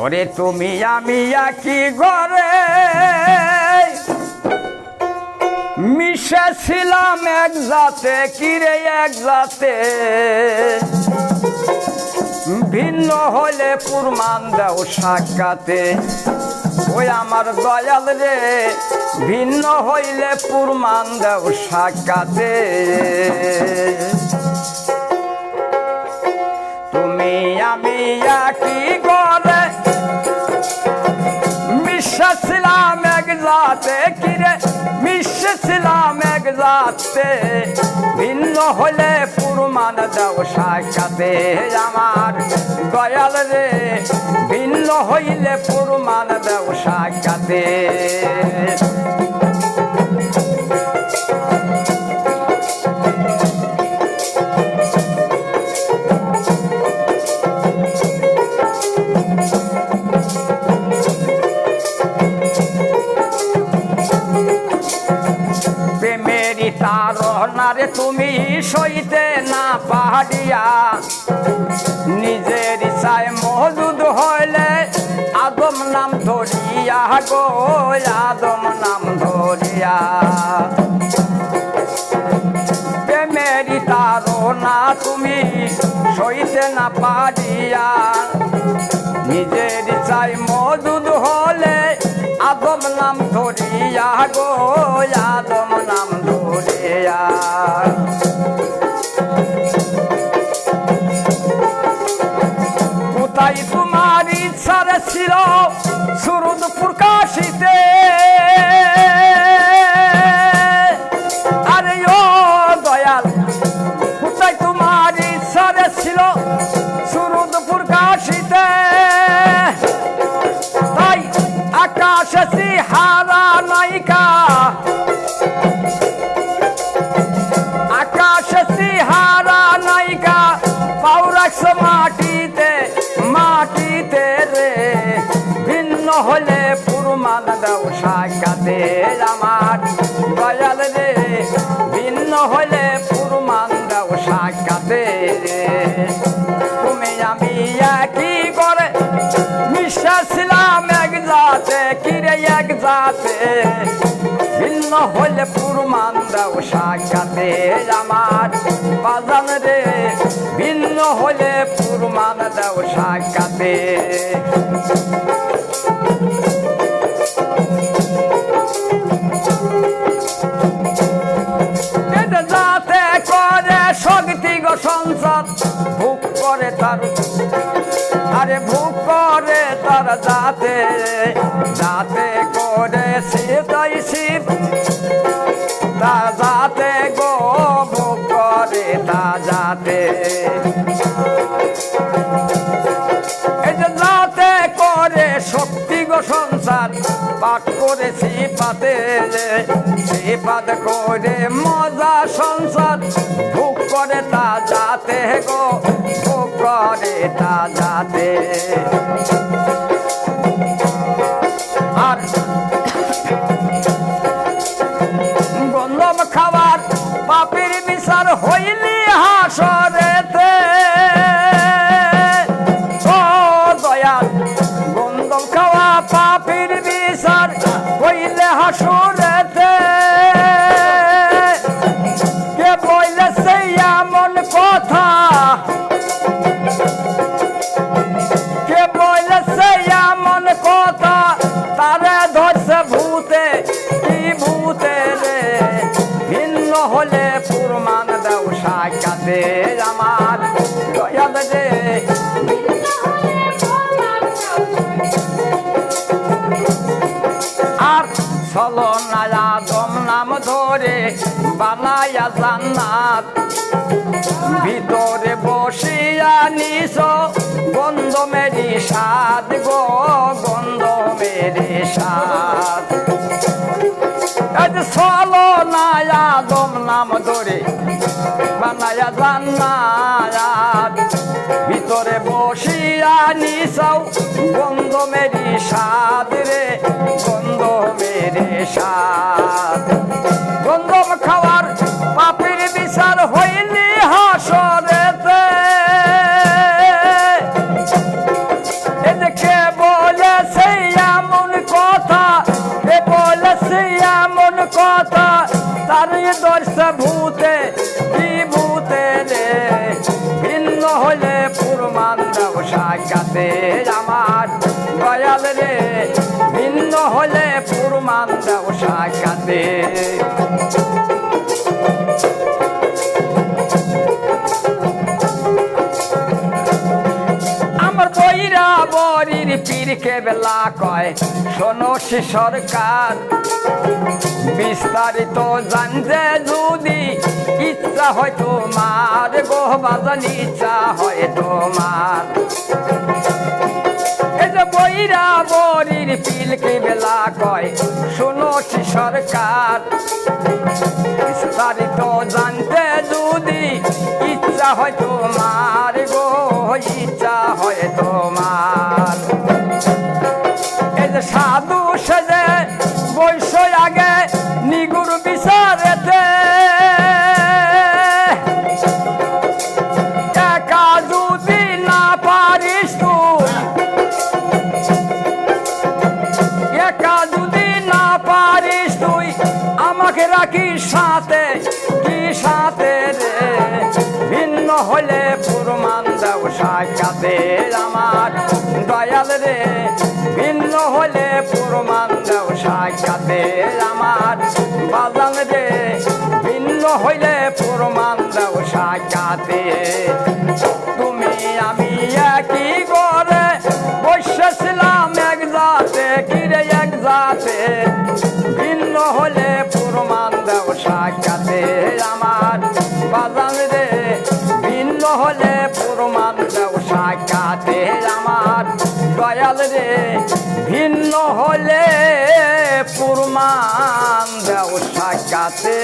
ওরে তুমি আমি কি ঘরে। মিশেছিলাম এক জাতে কিরে এক জাতে? ভিন্ন হলে পুরমান দেও সাক্ষাতে। ওই আমার দয়াল রে, ভিন্ন হইলে পুরমান দেও সাক্ষাতে। জাতে ভিন্ন হলে পুরমান দাও সাক্ষাতে আমার দয়াল রে। ভিন্ন হইলে পুরমান দাও সাক্ষাতে। তারনারে তুমি সইতে না পাহাড়িয়া। নিজের ইচ্ছায় মজুদ হইলে আদম নাম ধরিয়া গো আদম নাম ধরিয়া। প্রেমেরই তারনা তুমি সইতে না পারিয়া নিজের ইচ্ছায় মজুদ হলে আদম নাম ধরিয়া গো আদম নাম ধরিয়া কোথায় তোমার ইচ্ছার ছিল? সুরুদ এক ভিন্ন হলে পুরমান দাও সাক্ষাতে আমার। বাজান রে, ভিন্ন হলে পুরমান দাও সাক্ষাতে। যাতে করে শক্তি গো সংসার ভোগ করে তার যাতে যাতে করে শিব তা যাতে গো করে, তা যাতে। যাতে করে শক্তি গো সংসার পাঠ করেছি পাতে পাত করে মজা সংসার। ভোগ করে তা যাতে গো, ভোগ করে তা যাতে। হইলে চলো দম নাম ধরে বানায়া জান্নাত। ভিতরে বসিয়া নিস গন্ধ মেরি সাদ গো, গন্ধ মেরি আজ চলো দম নাম ধরে বানায়া জান্নাত। ভিতরে বসিয়া নিসাও গন্ধ মেরি সাদ রে, গন্ধ সাত গন্ধম খাওয়ার পাপের বিচার হইলি হাসরেতে। এদিকে বলেছে এমন কথা, এ বলেছে এমন কথা, তার দর্শ ভূতে পীরকে বেলা কয়। শোনো সরকার, বিস্তারিত জানতে যদি ইচ্ছা হয় তোমার গো বাজান ইচ্ছা হয় তোমার। বইরা বরির পিলকে বেলা কয়, শোনো সরকার সাধু সেজে বৈশ আগে নিগুর বিচারেতে। একা না পারিস না পারিস তুই, আমাকে সাথে, কি সাথে রে? ভিন্ন হলে পুরমান দেও সাক্ষাতে আমার দয়াল রে। আমি একই করে? বসেছিলাম এক জাতে কিরে এক জাতে। ভিন্ন হলে পুরমান দেও সাক্ষাতে আমার বাজান রে। ভিন্ন হলে পুরমান দেও সাক্ষাতে আমার দয়াল রে। ভিন্ন হলে পুরমান দেও সাক্ষাতে।